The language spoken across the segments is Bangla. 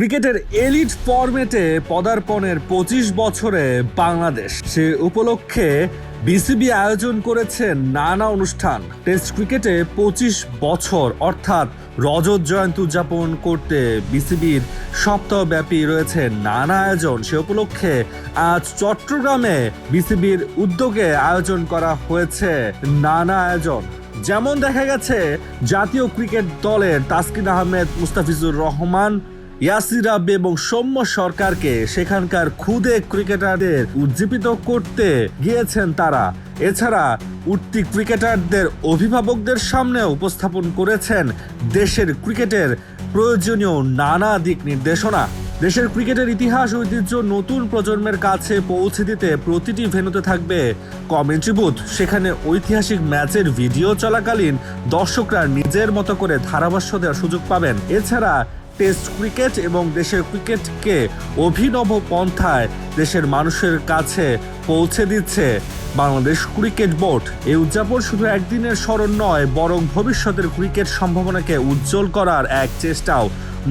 ক্রিকেটের এলিট ফরম্যাটে পদার্পণের পঁচিশ বছরে বাংলাদেশ। সে উপলক্ষে বিসিবি আয়োজন করেছে নানা অনুষ্ঠান। টেস্ট ক্রিকেটে পঁচিশ বছর, অর্থাৎ রজত জয়ন্তী উদযাপন করতে বিসিবির সপ্তাহব্যাপী রয়েছে নানা আয়োজন। সে উপলক্ষে আজ চট্টগ্রামে বিসিবির উদ্যোগে আয়োজন করা হয়েছে নানা আয়োজন। যেমন দেখা গেছে, জাতীয় ক্রিকেট দলের তাসকিন আহমেদ, মুস্তাফিজুর রহমান ইয়াসির রাব্বি এবং সৌম্য সরকারকে সেখানকার খুদে ক্রিকেটারদের উজ্জীবিত করতে গিয়েছেন তারা। এছাড়া উঠতি ক্রিকেটারদের অভিভাবকদের সামনে উপস্থাপন করেছেন দেশের ক্রিকেটের প্রয়োজনীয় নানা দিক নির্দেশনা। দেশের ক্রিকেটের ইতিহাস ঐতিহ্য নতুন প্রজন্মের কাছে পৌঁছে দিতে প্রতিটি ভেন্যুতে থাকবে কমেন্ট্রি বুথ। সেখানে ঐতিহাসিক ম্যাচের ভিডিও চলাকালীন দর্শকরা নিজের মতো করে ধারাভাষ্য দেওয়ার সুযোগ পাবেন। এছাড়া টেস্ট ক্রিকেট এবং দেশের ক্রিকেটকে অভিনব পন্থায় দেশের মানুষের কাছে পৌঁছে দিচ্ছে বাংলাদেশ ক্রিকেট বোর্ড। এই উদযাপন শুধু একদিনের স্মরণ নয়, বরং ভবিষ্যতের ক্রিকেট সম্ভাবনাকে উজ্জ্বল করার এক চেষ্টাও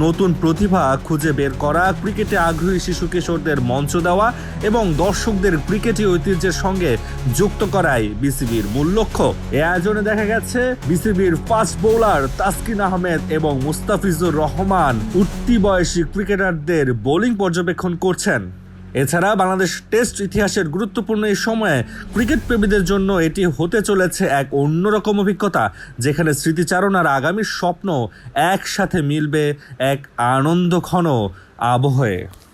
নতুন প্রতিভা খুঁজে বের করা, ক্রিকেটে আগ্রহী শিশু কিশোরদের মঞ্চ দেওয়া এবং দর্শকদের ক্রিকেটি ঐতিহ্যের সঙ্গে যুক্ত করাই বিসিবির মূল লক্ষ্য। এ আয়োজনে দেখা গেছে, বিসিবির ফাস্ট বোলার তাসকিন আহমেদ এবং মুস্তাফিজুর রহমান উঠতি বয়সী ক্রিকেটারদের বোলিং পর্যবেক্ষণ করছেন। এছাড়া বাংলাদেশ টেস্ট ইতিহাসের গুরুত্বপূর্ণ এই সময়ে ক্রিকেট প্রেমীদের জন্য এটি হতে চলেছে এক অন্যরকম অভিজ্ঞতা, যেখানে স্মৃতিচারণ আর আগামীর স্বপ্ন একসাথে মিলবে এক আনন্দঘন আবহে।